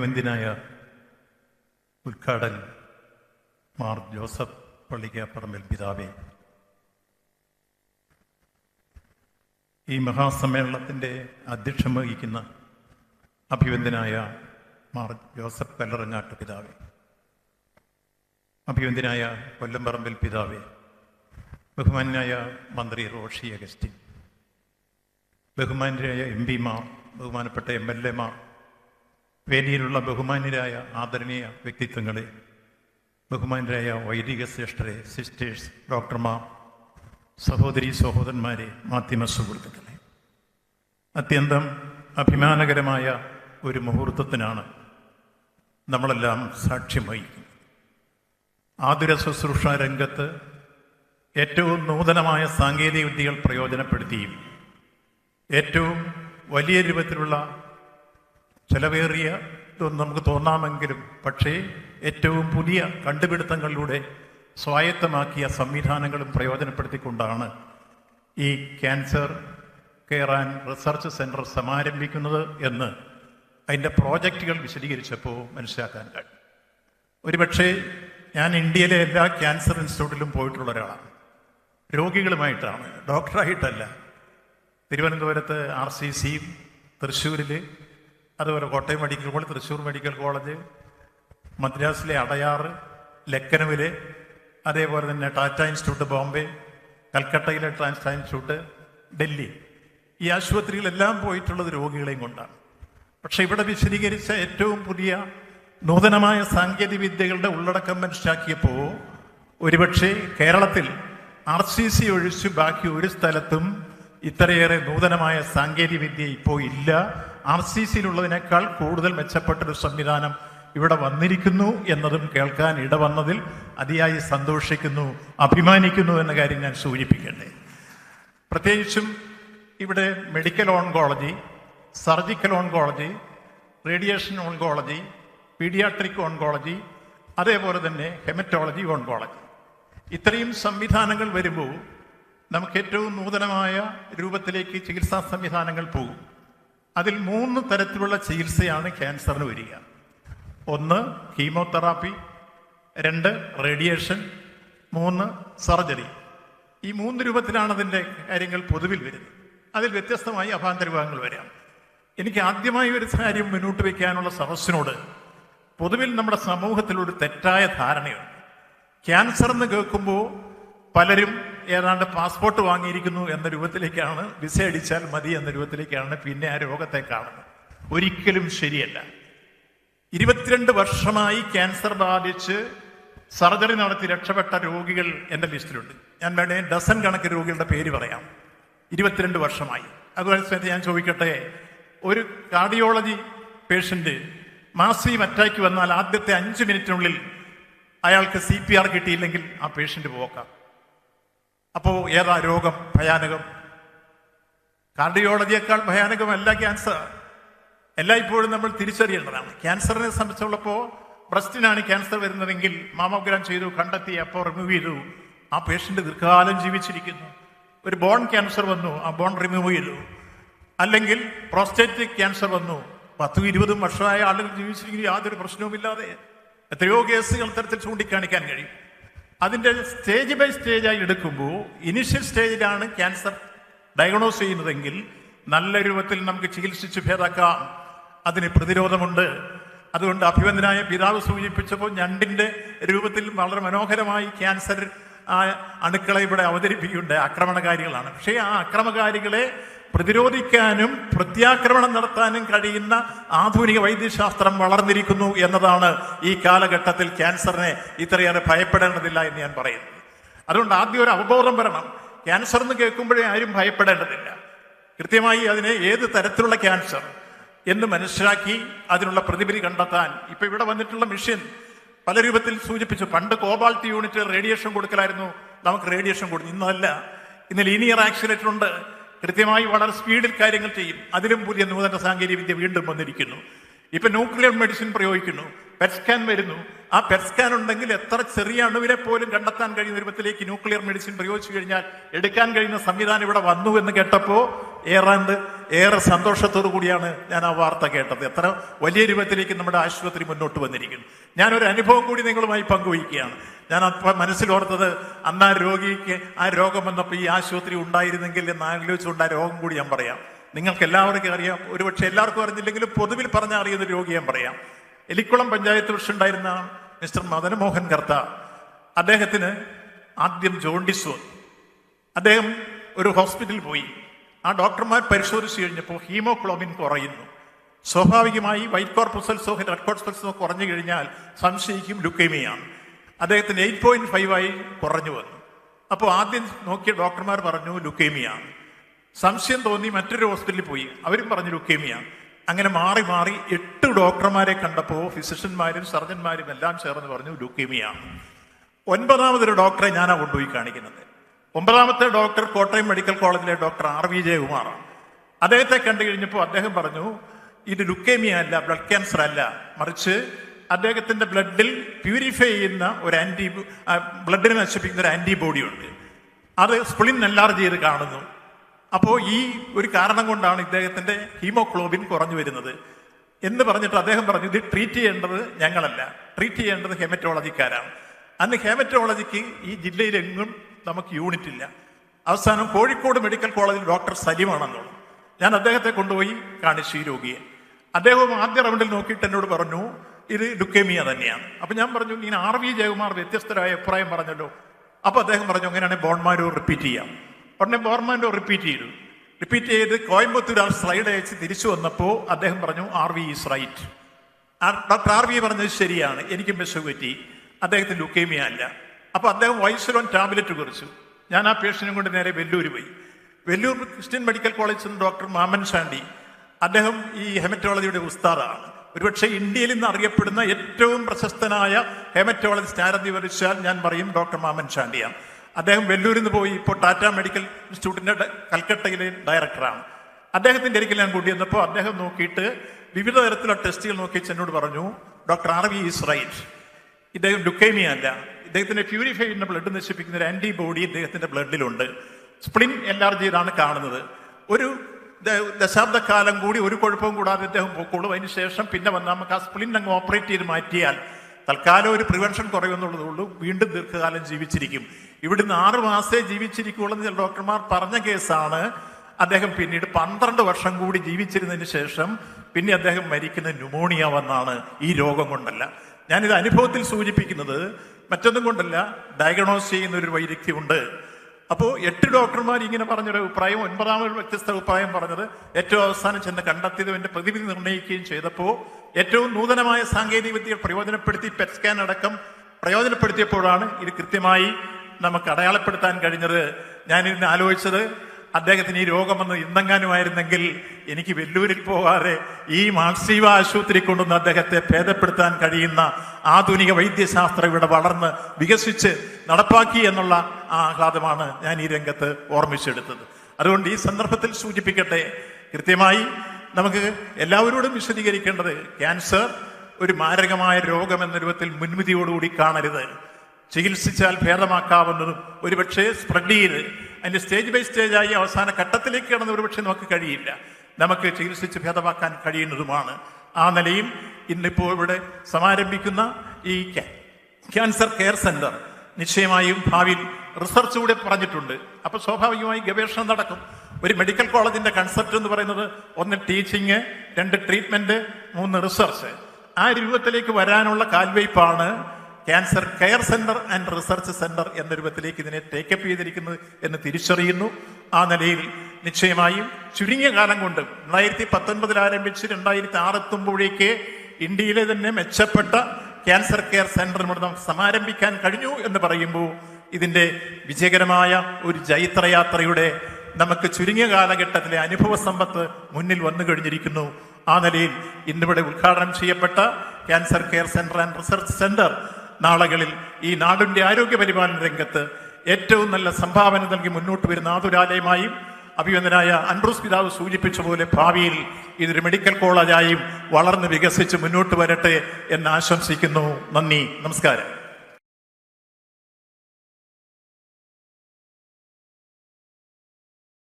അഭിവന്ദ്യനായ ഉദ്ഘാടൻ മാർ ജോസഫ് പള്ളിക്കാപ്പറമ്പിൽ പിതാവേ? ഈ മഹാസമ്മേളനത്തിന്റെ അധ്യക്ഷം വഹിക്കുന്ന അഭിവന്ദനായ മാർ ജോസഫ് കല്ലറങ്ങാട്ട് പിതാവേ. അഭിവന്ദനായ കൊല്ലംപറമ്പിൽ പിതാവേ. ബഹുമാനായ മന്ത്രി റോഷി അഗസ്റ്റിൻ. ബഹുമാനായ എം പിമാർ ബഹുമാനപ്പെട്ട എം എൽ എമാർ വേദിയിലുള്ള ബഹുമാന്യരായ ആദരണീയ വ്യക്തിത്വങ്ങളെ ബഹുമാന്യരായ വൈദിക ശ്രേഷ്ഠരെ സിസ്റ്റേഴ്സ് ഡോക്ടർമാർ സഹോദരി സഹോദരന്മാരെ മാധ്യമ സുഹൃത്തുക്കളെ. അത്യന്തം അഭിമാനകരമായ ഒരു മുഹൂർത്തത്തിനാണ് നമ്മളെല്ലാം സാക്ഷ്യം വഹിക്കുന്നത്. ആതുര ശുശ്രൂഷ രംഗത്ത് ഏറ്റവും നൂതനമായ സാങ്കേതിക വിദ്യകൾ പ്രയോജനപ്പെടുത്തിയും ഏറ്റവും വലിയ രൂപത്തിലുള്ള ചെലവേറിയ നമുക്ക് തോന്നാമെങ്കിലും പക്ഷേ ഏറ്റവും പുതിയ കണ്ടുപിടുത്തങ്ങളിലൂടെ സ്വായത്തമാക്കിയ സംവിധാനങ്ങളും പ്രയോജനപ്പെടുത്തിക്കൊണ്ടാണ് ഈ cancer care and research centre സമാരംഭിക്കുന്നത് എന്ന് അതിന്റെ പ്രോജക്റ്റുകൾ വിശദീകരിച്ചപ്പോൾ മനസ്സിലാക്കാൻ കഴിയും ഒരുപക്ഷെ ഞാൻ ഇന്ത്യയിലെ എല്ലാ ക്യാൻസർ ഇൻസ്റ്റിറ്റ്യൂട്ടിലും പോയിട്ടുള്ള ഒരാളാണ്. രോഗികളുമായിട്ടാണ് ഡോക്ടറായിട്ടല്ല. തിരുവനന്തപുരത്ത് ആർ സി സി തൃശ്ശൂരിൽ അതുപോലെ Kottayam medical college Thrissur medical college മദ്രാസിലെ Adyar ലക്കനവിൽ അതേപോലെ തന്നെ ടാറ്റ ഇൻസ്റ്റിറ്റ്യൂട്ട് ബോംബെ കൽക്കട്ടയിലെ ടാറ്റ ഇൻസ്റ്റിറ്റ്യൂട്ട് ഡൽഹി. ഈ ആശുപത്രികളെല്ലാം പോയിട്ടുള്ളത് രോഗികളെയും കൊണ്ടാണ്. പക്ഷേ ഇവിടെ വിശദീകരിച്ച ഏറ്റവും പുതിയ നൂതനമായ സാങ്കേതിക വിദ്യകളുടെ ഉള്ളടക്കം മനസ്സിലാക്കിയപ്പോൾ ഒരുപക്ഷെ കേരളത്തിൽ ആർ സി സി ഒഴിച്ച് ബാക്കി ഒരു സ്ഥലത്തും ഇത്രയേറെ നൂതനമായ സാങ്കേതിക വിദ്യ ഇപ്പോൾ ഇല്ല. ആർ സി സിയിലുള്ളതിനേക്കാൾ കൂടുതൽ മെച്ചപ്പെട്ടൊരു സംവിധാനം ഇവിടെ വന്നിരിക്കുന്നു എന്നതും കേൾക്കാൻ ഇടവന്നതിൽ അതിയായി സന്തോഷിക്കുന്നു അഭിമാനിക്കുന്നു എന്ന കാര്യം ഞാൻ സൂചിപ്പിക്കട്ടെ. പ്രത്യേകിച്ചും ഇവിടെ medical oncology surgical oncology radiation oncology paediatric oncology അതേപോലെ തന്നെ ഹെമറ്റോളജി ഓൺകോളജി. ഇത്രയും സംവിധാനങ്ങൾ വരുമ്പോൾ നമുക്ക് ഏറ്റവും നൂതനമായ രൂപത്തിലേക്ക് ചികിത്സാ സംവിധാനങ്ങൾ പോകും. അതിൽ മൂന്ന് തരത്തിലുള്ള ചികിത്സയാണ് ക്യാൻസറിന് വരിക. ഒന്ന് കീമോതെറാപ്പി രണ്ട് റേഡിയേഷൻ മൂന്ന് സർജറി. ഈ മൂന്ന് രൂപത്തിലാണ് അതിന്റെ കാര്യങ്ങൾ പൊതുവിൽ വരുന്നത്. അതിൽ വ്യത്യസ്തമായി അഭാന്തരഭാഗങ്ങൾ വരാം. എനിക്ക് ആദ്യമായി ഒരു കാര്യം മുന്നോട്ട് വയ്ക്കാനുള്ള സദസ്സിനോട് പൊതുവിൽ നമ്മുടെ സമൂഹത്തിലൊരു തെറ്റായ ധാരണയുണ്ട്. ക്യാൻസർ എന്ന് കേൾക്കുമ്പോൾ പലരും ഏതാണ്ട് പാസ്പോർട്ട് വാങ്ങിയിരിക്കുന്നു എന്ന രൂപത്തിലേക്കാണ് വിസ അടിച്ചാൽ മതി എന്ന രൂപത്തിലേക്കാണ് പിന്നെ ആ രോഗത്തെ കാണുന്നത്. ഒരിക്കലും ശരിയല്ല. ഇരുപത്തിരണ്ട് വർഷമായി ക്യാൻസർ ബാധിച്ച് സർജറി നടത്തി രക്ഷപ്പെട്ട രോഗികൾ എന്റെ ലിസ്റ്റിലുണ്ട്. ഞാൻ വേണേ ഡസൻ കണക്ക് രോഗികളുടെ പേര് പറയാം. ഇരുപത്തിരണ്ട് വർഷമായി. അതുപോലെ ഞാൻ ചോദിക്കട്ടെ ഒരു കാർഡിയോളജി പേഷ്യന്റ് മാസീവ് അറ്റാക്ക് വന്നാൽ ആദ്യത്തെ അഞ്ച് മിനിറ്റിനുള്ളിൽ അയാൾക്ക് സി പി ആർ കിട്ടിയില്ലെങ്കിൽ ആ പേഷ്യന്റ് പോക്കാം അപ്പോൾ ഏതാ രോഗം? ഭയാനകം. കാർഡിയോളജിയേക്കാൾ ഭയാനകമല്ല ക്യാൻസർ. എല്ലായ്പ്പോഴും നമ്മൾ തിരിച്ചറിയേണ്ടതാണ്. ക്യാൻസറിനെ സംബന്ധിച്ചുള്ളപ്പോൾ ബ്രസ്റ്റിനാണ് ക്യാൻസർ വരുന്നതെങ്കിൽ മാമോഗ്രാം ചെയ്തു കണ്ടെത്തി അപ്പോൾ റിമൂവ് ചെയ്തു. ആ പേഷ്യന്റ് ദീർഘകാലം ജീവിച്ചിരിക്കുന്നു. ഒരു ബോൺ ക്യാൻസർ വന്നു ആ ബോൺ റിമൂവ് ചെയ്തു. അല്ലെങ്കിൽ പ്രോസ്റ്റേറ്റിക് ക്യാൻസർ വന്നു. പത്തും ഇരുപതും വർഷമായ ആളുകൾ ജീവിച്ചിരിക്കുന്നു യാതൊരു പ്രശ്നവുമില്ലാതെ. എത്രയോ കേസുകൾ തരത്തിൽ ചൂണ്ടിക്കാണിക്കാൻ കഴിയും. അതിന്റെ സ്റ്റേജ് ബൈ സ്റ്റേജായി എടുക്കുമ്പോൾ ഇനിഷ്യൽ സ്റ്റേജിലാണ് ക്യാൻസർ ഡയഗ്നോസ് ചെയ്യുന്നതെങ്കിൽ നല്ല രൂപത്തിൽ നമുക്ക് ചികിത്സിച്ച് ഭേദാക്കാം. അതിന് പ്രതിരോധമുണ്ട്. അതുകൊണ്ട് അഭിവന്ദനായ പിതാവ് സൂചിപ്പിച്ചപ്പോൾ ഞണ്ടിന്റെ രൂപത്തിൽ വളരെ മനോഹരമായി ക്യാൻസർ ആ അണുക്കളെ ഇവിടെ അവതരിപ്പിക്കുന്നുണ്ട്. ആക്രമണകാരികളാണ്. പക്ഷേ ആ അക്രമകാരികളെ പ്രതിരോധിക്കാനും പ്രത്യാക്രമണം നടത്താനും കഴിയുന്ന ആധുനിക വൈദ്യശാസ്ത്രം വളർന്നിരിക്കുന്നു എന്നതാണ് ഈ കാലഘട്ടത്തിൽ ക്യാൻസറിനെ ഇത്രയേറെ ഭയപ്പെടേണ്ടതില്ല എന്ന് ഞാൻ പറയുന്നത് അതുകൊണ്ട് ആദ്യം ഒരു അവബോധം വരണം. ക്യാൻസർ എന്ന് കേൾക്കുമ്പോഴേ ആരും ഭയപ്പെടേണ്ടതില്ല. കൃത്യമായി അതിനെ ഏത് തരത്തിലുള്ള ക്യാൻസർ എന്ന് മനസ്സിലാക്കി അതിനുള്ള പ്രതിവിധി കണ്ടെത്താൻ ഇപ്പൊ ഇവിടെ വന്നിട്ടുള്ള മിഷൻ പല രൂപത്തിൽ സൂചിപ്പിച്ചു. പണ്ട് കോബാൾട്ട് യൂണിറ്റ് റേഡിയേഷൻ കൊടുക്കലായിരുന്നു. നമുക്ക് റേഡിയേഷൻ കൊടുക്കും ഇന്നല്ല ഇന്ന് ലീനിയർ ആക്സിലേറ്റർ ഉണ്ട് കൃത്യമായി വളരെ സ്പീഡിൽ കാര്യങ്ങൾ ചെയ്യും. അതിലും പുതിയ നൂതന സാങ്കേതിക വിദ്യ വീണ്ടും വന്നിരിക്കുന്നു. ഇപ്പൊ ന്യൂക്ലിയർ മെഡിസിൻ പ്രയോഗിക്കുന്നു. പെറ്റ് സ്കാൻ വരുന്നു. ആ പെറ്റ് സ്കാൻ ഉണ്ടെങ്കിൽ എത്ര ചെറിയ അണുവിനെ പോലും കണ്ടെത്താൻ കഴിയുന്ന രൂപത്തിലേക്ക് ന്യൂക്ലിയർ മെഡിസിൻ പ്രയോഗിച്ചു കഴിഞ്ഞാൽ എടുക്കാൻ കഴിയുന്ന സംവിധാനം ഇവിടെ വന്നു എന്ന് കേട്ടപ്പോ ഏറാണ്ട് ഏറെ സന്തോഷത്തോടു കൂടിയാണ് ഞാൻ ആ വാർത്ത കേട്ടത്. എത്ര വലിയ രൂപത്തിലേക്ക് നമ്മുടെ ആശുപത്രി മുന്നോട്ട് വന്നിരിക്കുന്നു. ഞാനൊരു അനുഭവം കൂടി നിങ്ങളുമായി പങ്കുവയ്ക്കുകയാണ്. ഞാൻ അപ്പം മനസ്സിലോർത്തത് അന്ന് ആ രോഗിക്ക് ആ രോഗം വന്നപ്പോൾ ഈ ആശുപത്രി ഉണ്ടായിരുന്നെങ്കിൽ എന്ന് ആലോചിച്ചുകൊണ്ട് ആ രോഗം കൂടി ഞാൻ പറയാം. നിങ്ങൾക്ക് എല്ലാവർക്കും അറിയാം. ഒരുപക്ഷെ എല്ലാവർക്കും അറിഞ്ഞില്ലെങ്കിലും പൊതുവിൽ പറഞ്ഞ അറിയുന്ന രോഗി ഞാൻ പറയാം. എലിക്കുളം പഞ്ചായത്ത് പ്രസിഡന്റായിരുന്ന മിസ്റ്റർ മദനമോഹൻ കർത്ത അദ്ദേഹത്തിന് ആദ്യം ജോണ്ടിസ് വന്നു. അദ്ദേഹം ഒരു ഹോസ്പിറ്റലിൽ പോയി. ആ ഡോക്ടർമാർ പരിശോധിച്ച് കഴിഞ്ഞപ്പോൾ ഹീമോക്ലോബിൻ കുറയുന്നു. സ്വാഭാവികമായി വൈറ്റ് കോർപ്പസൽസോ റെഡ് കോർപ്പസൽസോ കുറഞ്ഞു കഴിഞ്ഞാൽ സംശയിക്കും ലുക്കേമിയാണ് അദ്ദേഹത്തിന് എയ്റ്റ് പോയിന്റ് ഫൈവ് ആയി കുറഞ്ഞു വന്നു. അപ്പോൾ ആദ്യം നോക്കിയ ഡോക്ടർമാർ പറഞ്ഞു ലുക്കേമിയ. സംശയം തോന്നി മറ്റൊരു ഹോസ്പിറ്റലിൽ പോയി. അവരും പറഞ്ഞു ലുക്കേമിയ. അങ്ങനെ മാറി മാറി എട്ട് ഡോക്ടർമാരെ കണ്ടപ്പോൾ ഫിസിഷ്യന്മാരും സർജന്മാരും എല്ലാം ചേർന്ന് പറഞ്ഞു ലുക്കേമിയ. ഒൻപതാമതൊരു ഡോക്ടറെ ഞാനാ കൊണ്ടുപോയി കാണിക്കുന്നത്. ഒമ്പതാമത്തെ ഡോക്ടർ കോട്ടയം മെഡിക്കൽ കോളേജിലെ ഡോക്ടർ ആർ വി ജയകുമാറാണ് അദ്ദേഹത്തെ കണ്ടു കഴിഞ്ഞപ്പോൾ അദ്ദേഹം പറഞ്ഞു ഇത് ലുക്കേമിയ അല്ല ബ്ലഡ് ക്യാൻസർ അല്ല. മറിച്ച് അദ്ദേഹത്തിന്റെ ബ്ലഡിൽ പ്യൂരിഫൈ ചെയ്യുന്ന ഒരു ആന്റി ബ്ലഡിനെ നശിപ്പിക്കുന്ന ഒരു ആന്റിബോഡി ഉണ്ട് അത് സ്പ്ലിൻ എൻലാർജ് ചെയ്ത് കാണുന്നു. അപ്പോൾ ഈ ഒരു കാരണം കൊണ്ടാണ് ഇദ്ദേഹത്തിന്റെ ഹീമോഗ്ലോബിൻ കുറഞ്ഞു വരുന്നത്. എന്ന് പറഞ്ഞിട്ട് അദ്ദേഹം പറഞ്ഞു ഇത് ട്രീറ്റ് ചെയ്യേണ്ടത് ഞങ്ങളല്ല. ട്രീറ്റ് ചെയ്യേണ്ടത് ഹെമറ്റോളജിക്കാരാണ്. അന്ന് ഹെമറ്റോളജിക്ക് ഈ ജില്ലയിലെങ്ങും നമുക്ക് യൂണിറ്റ് ഇല്ല. അവസാനം കോഴിക്കോട് മെഡിക്കൽ കോളേജിൽ ഡോക്ടർ സലിമാണെന്നുള്ളു ഞാൻ അദ്ദേഹത്തെ കൊണ്ടുപോയി കാണിച്ചു ഈ രോഗിയെ. അദ്ദേഹം ആദ്യ റൗണ്ടിൽ നോക്കിയിട്ട് എന്നോട് പറഞ്ഞു ഇത് ലുക്കേമിയ തന്നെയാണ്. അപ്പം ഞാൻ പറഞ്ഞു ഇങ്ങനെ ആർ വി ജയകുമാർ വ്യത്യസ്തരായ അഭിപ്രായം പറഞ്ഞല്ലോ. അപ്പോൾ അദ്ദേഹം പറഞ്ഞു അങ്ങനെയാണെങ്കിൽ ബോൺമാരോ റിപ്പീറ്റ് ചെയ്യാം. ഉടനെ ബോൺമാരോ റിപ്പീറ്റ് ചെയ്തു. റിപ്പീറ്റ് ചെയ്ത് കോയമ്പത്തൂർ ആ സ്ലൈഡ് അയച്ച് തിരിച്ചു വന്നപ്പോൾ അദ്ദേഹം പറഞ്ഞു R V is right. Doctor R V പറഞ്ഞത് ശരിയാണ്. എനിക്കും വിഷു പറ്റി. അദ്ദേഹത്തിന് ലുക്കേമിയ അല്ല. അപ്പോൾ അദ്ദേഹം വൈസലോൺ ടാബ്ലറ്റ് കുറിച്ചു. ഞാൻ ആ പേഷ്യനും കൊണ്ട് നേരെ വെല്ലൂർ പോയി. വെല്ലൂർ ക്രിസ്ത്യൻ മെഡിക്കൽ കോളേജിൽ നിന്ന് ഡോക്ടർ മാമൻ ശാണ്ടി അദ്ദേഹം ഈ ഹെമറ്റോളജിയുടെ ഉസ്താദാണ്. ഒരുപക്ഷെ ഇന്ത്യയിൽ ഇന്ന് അറിയപ്പെടുന്ന ഏറ്റവും പ്രശസ്തനായ ഹെമറ്റോളജിസ്റ്റ് ആരെന്ന് വിവരിച്ചാൽ ഞാൻ പറയും ഡോക്ടർ മാമൻ ഷാണ്ടിയാണ് അദ്ദേഹം വെല്ലൂരിൽ നിന്ന് പോയി ഇപ്പോൾ ടാറ്റ മെഡിക്കൽ ഇൻസ്റ്റിറ്റ്യൂട്ടിന്റെ കൽക്കട്ടയിലെ ഡയറക്ടറാണ്. അദ്ദേഹത്തിന്റെ ഒരിക്കൽ ഞാൻ കൂട്ടിയെന്നപ്പോൾ അദ്ദേഹം നോക്കിയിട്ട് വിവിധ തരത്തിലുള്ള ടെസ്റ്റുകൾ നോക്കി എന്നോട് പറഞ്ഞു doctor R V is right. ഇദ്ദേഹം ലുക്കേമിയ അല്ല. ഇദ്ദേഹത്തിന്റെ പ്യൂരിഫൈ ചെയ്യുന്ന ബ്ലഡ് നശിപ്പിക്കുന്ന ഒരു ആന്റിബോഡി ഇദ്ദേഹത്തിന്റെ ബ്ലഡിലുണ്ട്. സ്പ്ലിൻ എൻലാർജ് ചെയ്താണ് കാണുന്നത്. ഒരു ദശാബ്ദക്കാലം കൂടി ഒരു കുഴപ്പവും കൂടാതെ അദ്ദേഹം പൊക്കോളൂ. അതിന് ശേഷം പിന്നെ വന്ന് നമുക്ക് ആ സ്പ്ലിൻ അങ്ങ് ഓപ്പറേറ്റ് ചെയ്ത് മാറ്റിയാൽ തൽക്കാലം ഒരു പ്രിവെൻഷൻ കുറയുമെന്നുള്ളതേ വീണ്ടും ദീർഘകാലം ജീവിച്ചിരിക്കും. ഇവിടുന്ന് ആറ് മാസേ ജീവിച്ചിരിക്കുള്ളൂ എന്ന് ചില ഡോക്ടർമാർ പറഞ്ഞ കേസാണ്. അദ്ദേഹം പിന്നീട് പന്ത്രണ്ട് വർഷം കൂടി ജീവിച്ചിരുന്നതിന് ശേഷം പിന്നെ അദ്ദേഹം മരിക്കുന്ന ന്യൂമോണിയ വന്നാണ് ഈ രോഗം കൊണ്ടല്ല. ഞാനിത് അനുഭവത്തിൽ സൂചിപ്പിക്കുന്നത് മറ്റൊന്നും കൊണ്ടല്ല. ഡയഗ്നോസ് ചെയ്യുന്ന ഒരു വൈദഗ്ധ്യമുണ്ട്. അപ്പോൾ എട്ട് ഡോക്ടർമാർ ഇങ്ങനെ പറഞ്ഞൊരു അഭിപ്രായം ഒൻപതാമത് വ്യത്യസ്ത അഭിപ്രായം പറഞ്ഞത്. ഏറ്റവും അവസാനം ചെന്ന് കണ്ടെത്തിയതും എന്റെ പ്രതിവിധി നിർണയിക്കുകയും ചെയ്തപ്പോൾ ഏറ്റവും നൂതനമായ സാങ്കേതിക വിദ്യ പ്രയോജനപ്പെടുത്തി പെറ്റ് സ്കാൻ അടക്കം പ്രയോജനപ്പെടുത്തിയപ്പോഴാണ് ഇത് കൃത്യമായി നമുക്ക് അടയാളപ്പെടുത്താൻ കഴിഞ്ഞത്. ഇന്ന് ആലോചിച്ചത് അദ്ദേഹത്തിന് ഈ രോഗം വന്ന് ഇന്നെങ്ങാനുമായിരുന്നെങ്കിൽ എനിക്ക് വെല്ലൂരിൽ പോകാതെ ഈ മാർസീവ ആശുപത്രി കൊണ്ടുവന്ന് അദ്ദേഹത്തെ ഭേദപ്പെടുത്താൻ കഴിയുന്ന ആധുനിക വൈദ്യശാസ്ത്രം ഇവിടെ വളർന്ന് വികസിച്ച് നടപ്പാക്കി എന്നുള്ള ആ ആഹ്ലാദമാണ് ഞാൻ ഈ രംഗത്ത് ഓർമ്മിച്ചെടുത്തത്. അതുകൊണ്ട് ഈ സന്ദർഭത്തിൽ സൂചിപ്പിക്കട്ടെ കൃത്യമായി നമുക്ക് എല്ലാവരോടും വിശദീകരിക്കേണ്ടത് ക്യാൻസർ ഒരു മാരകമായ രോഗം എന്ന രൂപത്തിൽ മുൻവിധിയോടുകൂടി കാണരുത്. ചികിത്സിച്ചാൽ ഭേദമാക്കാവുന്നതും ഒരുപക്ഷെ സ്പ്രെഡ് ചെയ്ത് അതിന്റെ സ്റ്റേജ് ബൈ സ്റ്റേജായി അവസാന ഘട്ടത്തിലേക്ക് കടന്ന് ഒരുപക്ഷെ നമുക്ക് കഴിയില്ല. നമുക്ക് ചികിത്സിച്ച് ഭേദമാക്കാൻ കഴിയുന്നതുമാണ്. ആ നിലയും ഇന്നിപ്പോൾ ഇവിടെ സമാരംഭിക്കുന്ന ഈ ക്യാ- ക്യാൻസർ കെയർ സെന്റർ നിശ്ചയമായും ഭാവിയിൽ റിസർച്ച് കൂടെ പറഞ്ഞിട്ടുണ്ട്. അപ്പൊ സ്വാഭാവികമായി ഗവേഷണം നടക്കും. ഒരു മെഡിക്കൽ കോളേജിന്റെ കൺസെപ്റ്റ് എന്ന് പറയുന്നത് ഒന്ന് ടീച്ചിങ് രണ്ട് ട്രീറ്റ്മെന്റ് മൂന്ന് റിസർച്ച് ആ രൂപത്തിലേക്ക് വരാനുള്ള കാൽവയ്പാണ് cancer care centre and research centre എന്ന രൂപത്തിലേക്ക് ഇതിനെ ടേക്കപ്പ് ചെയ്തിരിക്കുന്നത് എന്ന് തിരിച്ചറിയുന്നു. ആ നിലയിൽ നിശ്ചയമായും ചുരുങ്ങിയ കാലം കൊണ്ട് രണ്ടായിരത്തി പത്തൊൻപതിൽ ആരംഭിച്ച് രണ്ടായിരത്തി ആറ് എത്തുമ്പോഴേക്ക് ഇന്ത്യയിലെ തന്നെ മെച്ചപ്പെട്ട ക്യാൻസർ കെയർ സെന്റർ ഇവിടെ സമാരംഭിക്കാൻ കഴിഞ്ഞു എന്ന് പറയുമ്പോൾ ഇതിന്റെ വിജയകരമായ ഒരു ജൈത്രയാത്രയുടെ നമുക്ക് ചുരുങ്ങിയ കാലഘട്ടത്തിലെ അനുഭവ സമ്പത്ത് മുന്നിൽ വന്നു കഴിഞ്ഞിരിക്കുന്നു. ആ നിലയിൽ ഇന്നിവിടെ ഉദ്ഘാടനം ചെയ്യപ്പെട്ട cancer care centre and research centre നാളുകളിൽ ഈ നാടിന്റെ ആരോഗ്യ പരിപാലന രംഗത്ത് ഏറ്റവും നല്ല സംഭാവന നൽകി മുന്നോട്ട് വരുന്ന ആതുരാലയമായും അഭിവന്ദനായ അൻഡ്രൂസ് പിതാവ് സൂചിപ്പിച്ച പോലെ ഭാവിയിൽ ഇതൊരു മെഡിക്കൽ കോളേജായും വളർന്ന് വികസിച്ച് മുന്നോട്ട് വരട്ടെ എന്ന് ആശംസിക്കുന്നു. നന്ദി. നമസ്കാരം.